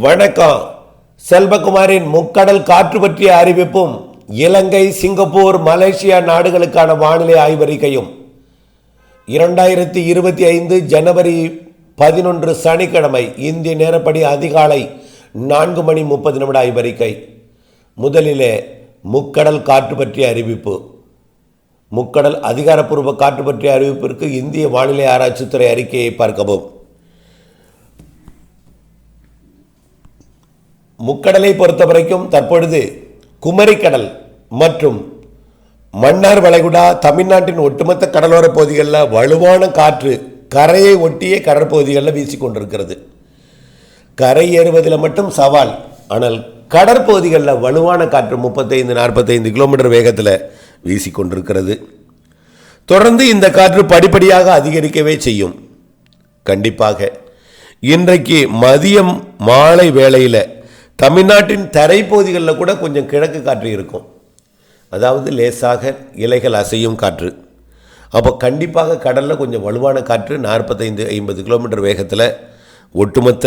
வணக்கம். செல்வகுமாரின் முக்கடல் காற்று பற்றிய அறிவிப்பும் இலங்கை சிங்கப்பூர் மலேசியா நாடுகளுக்கான வானிலை ஆய்வறிக்கையும். இரண்டாயிரத்தி இருபத்தி ஐந்து ஜனவரி பதினொன்று சனிக்கிழமை இந்திய நேரப்படி அதிகாலை நான்கு மணி முப்பது நிமிட ஆய்வறிக்கை. முதலிலே முக்கடல் காற்று பற்றிய அறிவிப்பு. முக்கடல் அதிகாரப்பூர்வ காற்று பற்றிய அறிவிப்பிற்கு இந்திய வானிலை ஆராய்ச்சித்துறை அறிக்கையை பார்க்கவும். முக்கடலை பொறுத்த வரைக்கும் தற்பொழுது குமரிக்கடல் மற்றும் மன்னார் வளைகுடா தமிழ்நாட்டின் ஒட்டுமொத்த கடலோர பகுதிகளில் வலுவான காற்று கரையை ஒட்டிய கடற்பகுதிகளில் வீசிக்கொண்டிருக்கிறது கரை ஏறுவதில் மட்டும் சவால் ஆனால் கடற்பகுதிகளில் வலுவான காற்று முப்பத்தைந்து நாற்பத்தைந்து கிலோமீட்டர் வேகத்தில் வீசிக்கொண்டிருக்கிறது தொடர்ந்து இந்த காற்று படிப்படியாக அதிகரிக்கவே செய்யும். கண்டிப்பாக இன்றைக்கு மதியம் மாலை வேளையில் தமிழ்நாட்டின் தரைப்பகுதிகளில் கூட கொஞ்சம் கிழக்கு காற்று இருக்கும். அதாவது லேசாக இலைகள் அசையும் காற்று. அப்போ கண்டிப்பாக கடலில் கொஞ்சம் வலுவான காற்று நாற்பத்தைந்து ஐம்பது கிலோமீட்டர் வேகத்தில் ஒட்டுமொத்த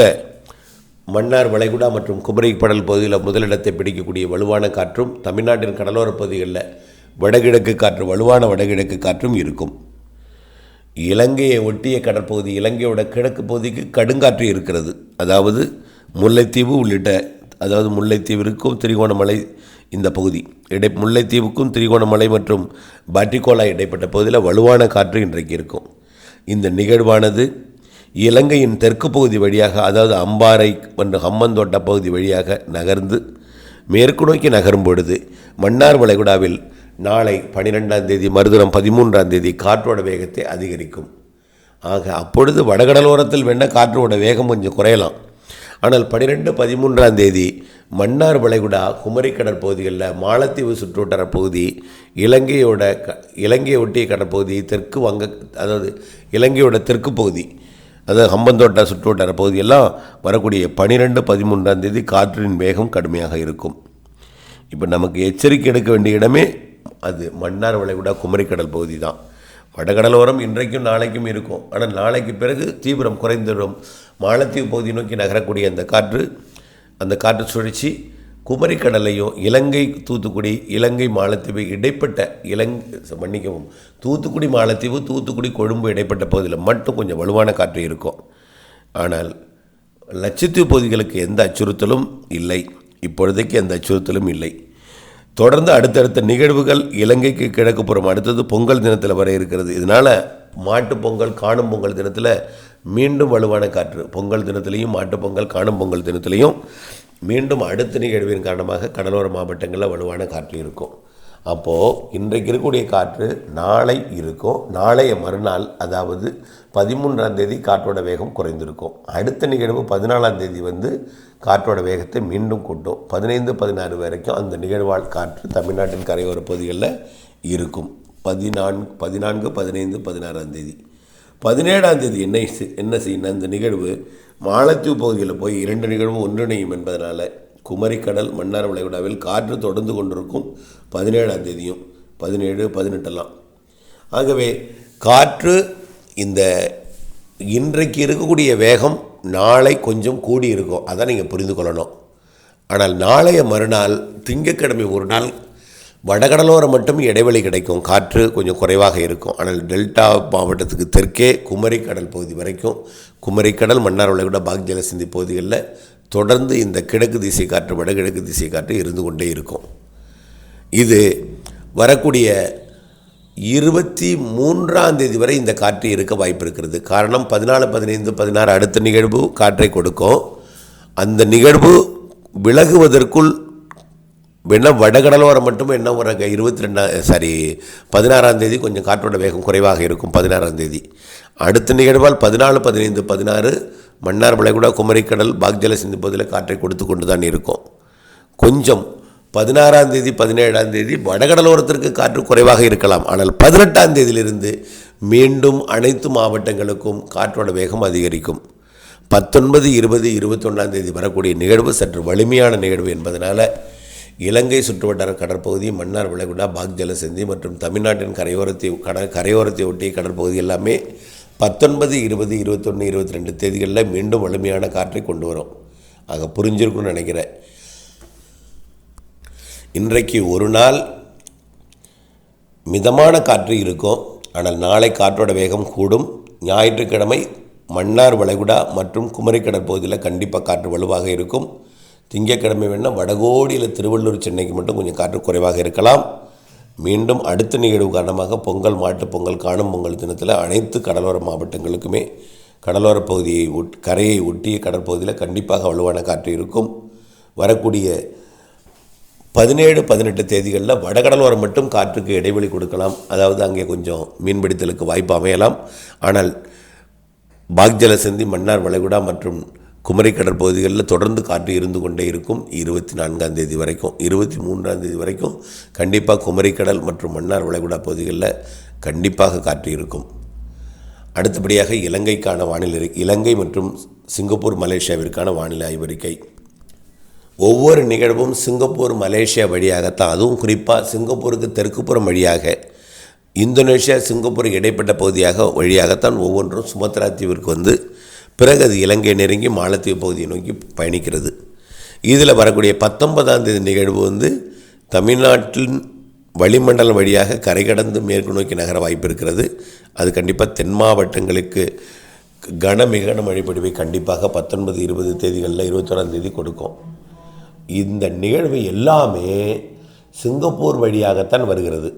மன்னார் வளைகுடா மற்றும் குமரி கடல் பகுதியில் முதலிடத்தை பிடிக்கக்கூடிய வலுவான காற்றும் தமிழ்நாட்டின் கடலோரப் பகுதிகளில் வடகிழக்கு காற்று வலுவான வடகிழக்கு காற்றும் இருக்கும். இலங்கையை ஒட்டிய கடற்பகுதி இலங்கையோட கிழக்கு பகுதிக்கு கடுங்காற்று இருக்கிறது. அதாவது முல்லைத்தீவு உள்ளிட்ட அதாவது முல்லைத்தீவிற்கும் திரிகோணமலை இந்த பகுதி. இடை முல்லைத்தீவுக்கும் திரிகோணமலை மற்றும் பாட்டிகோலா இடைப்பட்ட பகுதியில் வலுவான காற்று இன்றைக்கு இருக்கும். இந்த நிகழ்வானது இலங்கையின் தெற்கு பகுதி வழியாக அதாவது அம்பாறை மற்றும் ஹம்மந்தோட்ட பகுதி வழியாக நகர்ந்து மேற்கு நோக்கி நகரும் பொழுது மன்னார் வளைகுடாவில் நாளை பனிரெண்டாம் தேதி மறுதினம் பதிமூன்றாம் தேதி காற்றோட வேகத்தை அதிகரிக்கும். ஆக அப்பொழுது வடகடலோரத்தில் வேண காற்றோட வேகம் கொஞ்சம் குறையலாம். ஆனால் பனிரெண்டு பதிமூன்றாம் தேதி மன்னார் வளைகுடா குமரி கடற்பகுதிகளில் மாலத்தீவு சுற்றுவட்டார பகுதி இலங்கையோட க இலங்கையை ஒட்டிய கடற்பகுதி தெற்கு வங்க அதாவது இலங்கையோட தெற்கு பகுதி அதாவது ஹம்பந்தோட்டா சுற்றுவட்டார பகுதியெல்லாம் வரக்கூடிய பனிரெண்டு பதிமூன்றாம் தேதி காற்றின் வேகம் கடுமையாக இருக்கும். இப்போ நமக்கு எச்சரிக்கை எடுக்க வேண்டிய இடமே அது மன்னார் வளைகுடா குமரிக்கடல் பகுதி தான். வடகடலோரம் இன்றைக்கும் நாளைக்கும் இருக்கும். ஆனால் நாளைக்கு பிறகு தீவிரம் குறைந்துவிடும். மாலத்தீவு பகுதி நோக்கி நகரக்கூடிய அந்த காற்று அந்த காற்று சுழற்சி குமரிக்கடலையும் இலங்கை தூத்துக்குடி இலங்கை மாலத்தீவு இடைப்பட்ட இலங் மன்னிக்கவும் தூத்துக்குடி மாலத்தீவு தூத்துக்குடி கொழும்பு இடைப்பட்ட பகுதியில் மட்டும் கொஞ்சம் வலுவான காற்று இருக்கும். ஆனால் லட்சத்தீவு பகுதிகளுக்கு எந்த அச்சுறுத்தலும் இல்லை. இப்பொழுதைக்கு எந்த அச்சுறுத்தலும் இல்லை. தொடர்ந்து அடுத்தடுத்த நிகழ்வுகள் இலங்கைக்கு கிழக்கு புறம் அடுத்தது பொங்கல் தினத்தில் வர இருக்கிறது. இதனால் மாட்டு பொங்கல் காணும் பொங்கல் தினத்தில் மீண்டும் வலுவான காற்று. பொங்கல் தினத்திலையும் மாட்டு பொங்கல் காணும் பொங்கல் தினத்திலையும் மீண்டும் அடுத்த நிகழ்வின் காரணமாக கடலோர மாவட்டங்களில் வலுவான காற்று இருக்கும். அப்போது இன்றைக்கு இருக்கக்கூடிய காற்று நாளை இருக்கும். நாளைய மறுநாள் அதாவது பதிமூன்றாம் தேதி காற்றோட வேகம் குறைந்திருக்கும். அடுத்த நிகழ்வு பதினாலாம் தேதி வந்து காற்றோட வேகத்தை மீண்டும் கூட்டும். பதினைந்து பதினாறு வரைக்கும் அந்த நிகழ்வால் காற்று தமிழ்நாட்டின் கரையோர பகுதிகளில் இருக்கும். பதினான்கு பதினான்கு பதினைந்து பதினாறாம் தேதி. பதினேழாம் தேதி என்ன செய்- என்ன செய்யணும் அந்த நிகழ்வு மாலத்தீவு பகுதியில் போய் இரண்டு நிகழ்வும் ஒன்றிணையும் என்பதனால் குமரிக்கடல் மன்னார் வளைகுடாவில் காற்று தொடர்ந்து கொண்டிருக்கும் பதினேழாம் தேதியும். பதினேழு பதினெட்டெல்லாம் ஆகவே காற்று இந்த இன்றைக்கு இருக்கக்கூடிய வேகம் நாளை கொஞ்சம் கூடி இருக்கும் அதை நீங்கள் புரிந்து கொள்ளணும். ஆனால் நாளைய மறுநாள் திங்கட்கிழமை ஒரு நாள் வடகடலோரம் மட்டும் இடைவெளி கிடைக்கும். காற்று கொஞ்சம் குறைவாக இருக்கும். ஆனால் டெல்டா மாவட்டத்துக்கு தெற்கே குமரிக்கடல் பகுதி வரைக்கும் குமரிக்கடல் மன்னார் விட பாக் சிந்தி பகுதிகளில் தொடர்ந்து இந்த கிழக்கு திசை காற்று வடகிழக்கு திசை காற்று இருந்து கொண்டே இருக்கும். இது வரக்கூடிய இருபத்தி மூன்றாம் தேதி வரை இந்த காற்று இருக்க வாய்ப்பு இருக்கிறது காரணம் பதினாலு பதினைந்து பதினாறு அடுத்த நிகழ்வு காற்றை கொடுக்கும். அந்த நிகழ்வு விலகுவதற்குள் வேணா வடகடலோரம் மட்டும் என்ன ஒரு இருபத்தி ரெண்டாம் சாரி பதினாறாம் தேதி கொஞ்சம் காற்றோட வேகம் குறைவாக இருக்கும் பதினாறாம் தேதி. அடுத்த நிகழ்வால் பதினாலு பதினைந்து பதினாறு மன்னார் வளைகுடா குமரிக்கடல் பாக்ஜல சிந்து பகுதியில் காற்றை கொடுத்து கொண்டு தான் இருக்கும். கொஞ்சம் பதினாறாம் தேதி பதினேழாம் தேதி வடகடலோரத்திற்கு காற்று குறைவாக இருக்கலாம். ஆனால் பதினெட்டாம் தேதியிலிருந்து மீண்டும் அனைத்து மாவட்டங்களுக்கும் காற்றோட வேகம் அதிகரிக்கும். பத்தொன்பது இருபது இருபத்தொன்னாம் தேதி வரக்கூடிய நிகழ்வு சற்று வலிமையான நிகழ்வு என்பதனால் இலங்கை சுற்றுவட்டார கடற்பகுதி மன்னார் விளைகுடா பாக் ஜலசந்தி மற்றும் தமிழ்நாட்டின் கரையோரத்தை கட கரையோரத்தை ஒட்டிய கடற்பகுதி எல்லாமே பத்தொன்பது இருபது இருபத்தொன்று இருபத்தி ரெண்டு தேதிகளில் மீண்டும் வலிமையான காற்றை கொண்டு வரும். ஆக புரிஞ்சிருக்கும்னு நினைக்கிறேன். இன்றைக்கு ஒரு நாள் மிதமான காற்று இருக்கும். ஆனால் நாளை காற்றோட வேகம் கூடும். ஞாயிற்றுக்கிழமை மன்னார் வளைகுடா மற்றும் குமரிக்கடல் பகுதியில் கண்டிப்பாக காற்று வலுவாக இருக்கும். திங்கக்கிழமை வேணால் வடகோடியில் திருவள்ளூர் சென்னைக்கு மட்டும் கொஞ்சம் காற்று குறைவாக இருக்கலாம். மீண்டும் அடுத்த நிகழ்வு காரணமாக பொங்கல் மாட்டுப் பொங்கல் காணும் பொங்கல் தினத்தில் அனைத்து கடலோர மாவட்டங்களுக்குமே கடலோர பகுதியை ஒட் கரையை ஒட்டிய கடற்பகுதியில் கண்டிப்பாக வலுவான காற்று இருக்கும். வரக்கூடிய பதினேழு பதினெட்டு தேதிகளில் வடகடலோரம் மட்டும் காற்றுக்கு இடைவெளி கொடுக்கலாம். அதாவது அங்கே கொஞ்சம் மீன்பிடித்தலுக்கு வாய்ப்பு அமையலாம். ஆனால் பாக்ஜல சிந்தி மன்னார் வளைகுடா மற்றும் குமரி கடற்பகுதிகளில் தொடர்ந்து காற்று இருந்து கொண்டே இருக்கும் இருபத்தி நான்காம் தேதி வரைக்கும். இருபத்தி மூன்றாம் தேதி வரைக்கும் கண்டிப்பாக குமரிக்கடல் மற்றும் மன்னார் வளைகுடா பகுதிகளில் கண்டிப்பாக காற்று இருக்கும். அடுத்தபடியாக இலங்கைக்கான வானிலை இலங்கை மற்றும் சிங்கப்பூர் மலேசியாவிற்கான வானிலை ஆய்வறிக்கை. ஒவ்வொரு நிகழ்வும் சிங்கப்பூர் மலேசியா வழியாகத்தான். அதுவும் குறிப்பாக சிங்கப்பூருக்கு தெற்குப்புறம் வழியாக. இந்தோனேஷியா சிங்கப்பூர் இடைப்பட்ட பகுதியாக வழியாகத்தான் ஒவ்வொன்றும் சுமத்ரா தீவிற்கு வந்து பிறகு அது இலங்கை நெருங்கி மாலத்தீவு பகுதியை நோக்கி பயணிக்கிறது. இதில் வரக்கூடிய பத்தொன்பதாம் தேதி நிகழ்வு வந்து தமிழ்நாட்டின் வளிமண்டலம் வழியாக கரை கடந்து மேற்கு நோக்கி நகர வாய்ப்பு இருக்கிறது. அது கண்டிப்பாக தென் மாவட்டங்களுக்கு கன மிகன மழைப்பொழிவை கண்டிப்பாக பத்தொன்பது இருபது தேதிகளில் இருபத்தோராம் தேதி கொடுக்கும். இந்த நிகழ்வு எல்லாமே சிங்கப்பூர் வழியாகத்தான் வருகிறது.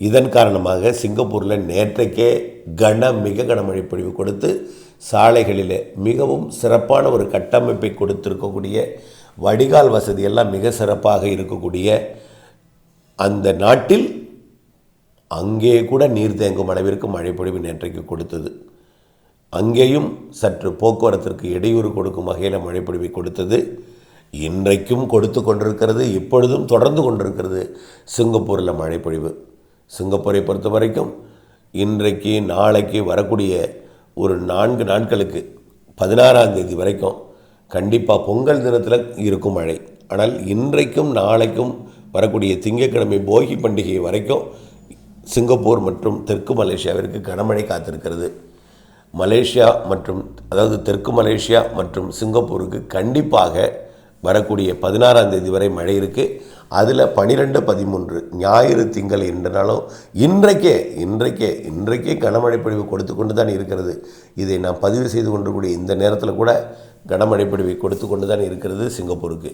இதன் காரணமாக சிங்கப்பூரில் நேற்றைக்கே கன மிக கனமழை பொழிவு கொடுத்து சாலைகளில் மிகவும் சிறப்பான ஒரு கட்டமைப்பை கொடுத்திருக்கக்கூடிய வடிகால் வசதியெல்லாம் மிக சிறப்பாக இருக்கக்கூடிய அந்த நாட்டில் அங்கே கூட நீர் தேங்கும் அளவிற்கு மழைப்பொழிவு நேற்றைக்கு கொடுத்தது. அங்கேயும் சற்று போக்குவரத்திற்கு இடையூறு கொடுக்கும் வகையில் மழைப்பொழிவை கொடுத்தது. இன்றைக்கும் கொடுத்து கொண்டிருக்கிறது இப்பொழுதும் தொடர்ந்து கொண்டிருக்கிறது சிங்கப்பூரில் மழைப்பொழிவு. சிங்கப்பூரை பொறுத்த வரைக்கும் இன்றைக்கு நாளைக்கு வரக்கூடிய ஒரு நான்கு நாட்களுக்கு பதினாறாம் தேதி வரைக்கும் கண்டிப்பாக பொங்கல் தினத்தில் இருக்கும் மழை. ஆனால் இன்றைக்கும் நாளைக்கும் வரக்கூடிய திங்கட்கிழமை போகி பண்டிகை வரைக்கும் சிங்கப்பூர் மற்றும் தெற்கு மலேசியாவிற்கு கனமழை காத்திருக்கிறது. மலேசியா மற்றும் அதாவது தெற்கு மலேசியா மற்றும் சிங்கப்பூருக்கு கண்டிப்பாக வரக்கூடிய பதினாறாம் தேதி வரை மழை இருக்குது அதில் பனிரெண்டு பதிமூன்று ஞாயிறு திங்கள் என்றனாலும் இன்றைக்கே இன்றைக்கே இன்றைக்கே கனமழை பொழிவு கொடுத்து கொண்டு தான் இருக்கிறது. இதை நான் பதிவு செய்து கொண்டிருக்கூடிய இந்த நேரத்தில் கூட கனமழை பொழிவை கொடுத்து கொண்டு தான் இருக்கிறது சிங்கப்பூருக்கு.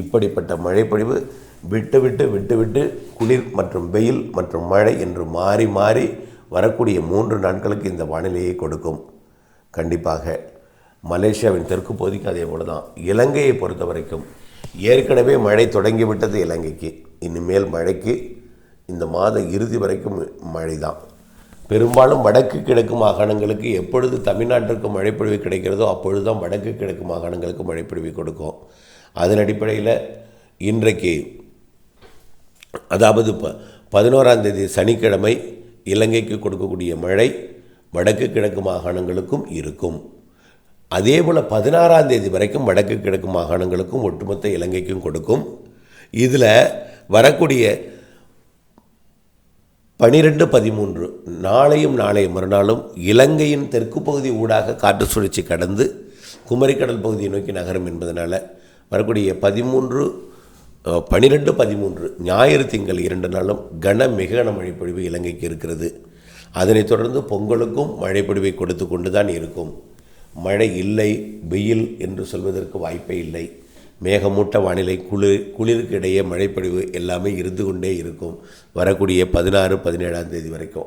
இப்படிப்பட்ட மழைப்பொழிவு விட்டு விட்டு விட்டு விட்டு குளிர் மற்றும் வெயில் மற்றும் மழை என்று மாறி மாறி வரக்கூடிய மூன்று நாட்களுக்கு இந்த வானிலையை கொடுக்கும். கண்டிப்பாக மலேசியாவின் தெற்கு பகுதிக்கு அதே போல தான் இலங்கையை பொறுத்த வரைக்கும் ஏற்கனவே மழை தொடங்கிவிட்டது இலங்கைக்கு. இனிமேல் மழைக்கு இந்த மாத இறுதி வரைக்கும் மழை தான் பெரும்பாலும் வடக்கு கிழக்கு மாகாணங்களுக்கு எப்பொழுது தமிழ்நாட்டிற்கு மழைப்பொழிவு கிடைக்கிறதோ அப்பொழுது தான் வடக்கு கிழக்கு மாகாணங்களுக்கு மழைப்பொழிவு கொடுக்கும். அதன் அடிப்படையில் இன்றைக்கு அதாவது ப பதினோராம் தேதி சனிக்கிழமை இலங்கைக்கு கொடுக்கக்கூடிய மழை வடக்கு கிழக்கு மாகாணங்களுக்கும் இருக்கும். அதே போல் பதினாறாம் தேதி வரைக்கும் வடக்கு கிழக்கு மாகாணங்களுக்கும் ஒட்டுமொத்த இலங்கைக்கும் கொடுக்கும். இதில் வரக்கூடிய பனிரெண்டு பதிமூன்று நாளையும் நாளைய மறுநாளும் இலங்கையின் தெற்கு பகுதி ஊடாக காற்று சுழற்சி கடந்து குமரிக்கடல் பகுதியை நோக்கி நகரும் என்பதனால் வரக்கூடிய பதிமூன்று பனிரெண்டு பதிமூன்று ஞாயிறு திங்கள் இரண்டு நாளும் கன மிக கன மழைப்பொழிவு இலங்கைக்கு இருக்கிறது. அதனைத் தொடர்ந்து பொங்கலுக்கும் மழைப்பொழிவை கொடுத்து கொண்டு தான் இருக்கும். மழை இல்லை வெயில் என்று சொல்வதற்கு வாய்ப்பே இல்லை. மேகமூட்ட வானிலை குளிர் குளிருக்கு இடையே மழைப்பொழிவு எல்லாமே இருந்து கொண்டே இருக்கும். வரக்கூடிய பதினாறு பதினேழாம் தேதி வரைக்கும்.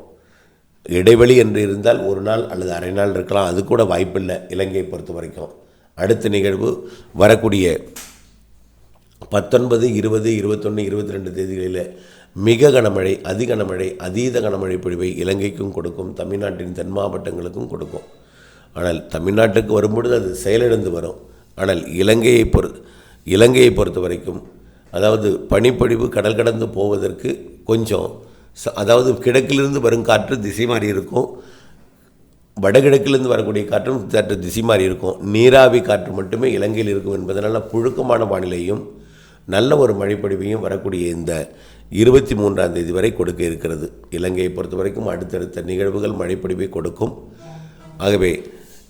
இடைவெளி என்று இருந்தால் ஒரு நாள் அல்லது அரை நாள் இருக்கலாம். அது கூட வாய்ப்பில்லை இலங்கையை பொறுத்த வரைக்கும். அடுத்த நிகழ்வு வரக்கூடிய பத்தொன்பது இருபது இருபத்தொன்று இருபத்தி ரெண்டு தேதிகளில் மிக கனமழை அதி கனமழை அதீத கனமழை பொழிவை இலங்கைக்கும் கொடுக்கும் தமிழ்நாட்டின் தென் மாவட்டங்களுக்கும் கொடுக்கும். ஆனால் தமிழ்நாட்டுக்கு வரும்பொழுது அது செயலிழந்து வரும். ஆனால் இலங்கையை பொறு இலங்கையை பொறுத்த வரைக்கும் அதாவது பனிப்பொழிவு கடல் கடந்து போவதற்கு கொஞ்சம் அதாவது கிழக்கிலிருந்து வரும் காற்று திசை மாறி இருக்கும். வடகிழக்கிலிருந்து வரக்கூடிய காற்றும் சற்று திசை மாறி இருக்கும். நீராவி காற்று மட்டுமே இலங்கையில் இருக்கும் என்பதனால் புழுக்கமான வானிலையும் நல்ல ஒரு மழைப்பொழிவையும் வரக்கூடிய இந்த இருபத்தி மூன்றாம் தேதி வரை கொடுக்க இருக்கிறது. இலங்கையை பொறுத்த வரைக்கும் அடுத்தடுத்த நிகழ்வுகள் மழைப்பொழிவை கொடுக்கும். ஆகவே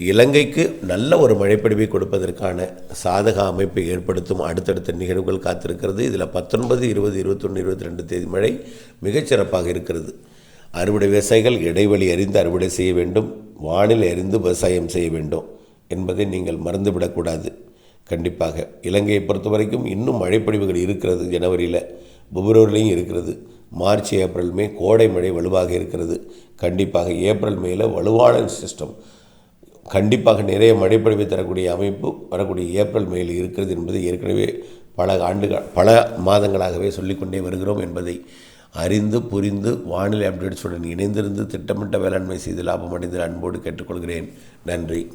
இலங்கைக்கு நல்ல ஒரு மழைப்பொழிவை கொடுப்பதற்கான சாதக அமைப்பை ஏற்படுத்தும் அடுத்தடுத்த நிகழ்வுகள் காத்திருக்கிறது. இதில் பத்தொன்பது இருபது இருபத்தொன்று இருபத்தி ரெண்டு தேதி மழை மிகச்சிறப்பாக இருக்கிறது. அறுவடை விவசாயிகள் இடைவெளி அறிந்து அறுவடை செய்ய வேண்டும். வானிலை அறிந்து விவசாயம் செய்ய வேண்டும் என்பதை நீங்கள் மறந்துவிடக்கூடாது. கண்டிப்பாக இலங்கையை பொறுத்த வரைக்கும் இன்னும் மழைப்பொழிவுகள் இருக்கிறது. ஜனவரியில் பிப்ரவரிலையும் இருக்கிறது. மார்ச் ஏப்ரல் மே கோடை மழை வலுவாக இருக்கிறது. கண்டிப்பாக ஏப்ரல் மேல வலுவான சிஸ்டம் கண்டிப்பாக நிறைய மழைப்பொழிவை தரக்கூடிய அமைப்பு வரக்கூடிய ஏப்ரல் மேல் இருக்கிறது என்பது ஏற்கனவே பல ஆண்டுகள் பல மாதங்களாகவே சொல்லிக்கொண்டே வருகிறோம் என்பதை அறிந்து புரிந்து வானிலை அப்டேட்ஸுடன் இணைந்திருந்து திட்டமிட்ட வேளாண்மை செய்து லாபம் அடைந்து அன்போடு கேட்டுக்கொள்கிறேன். நன்றி.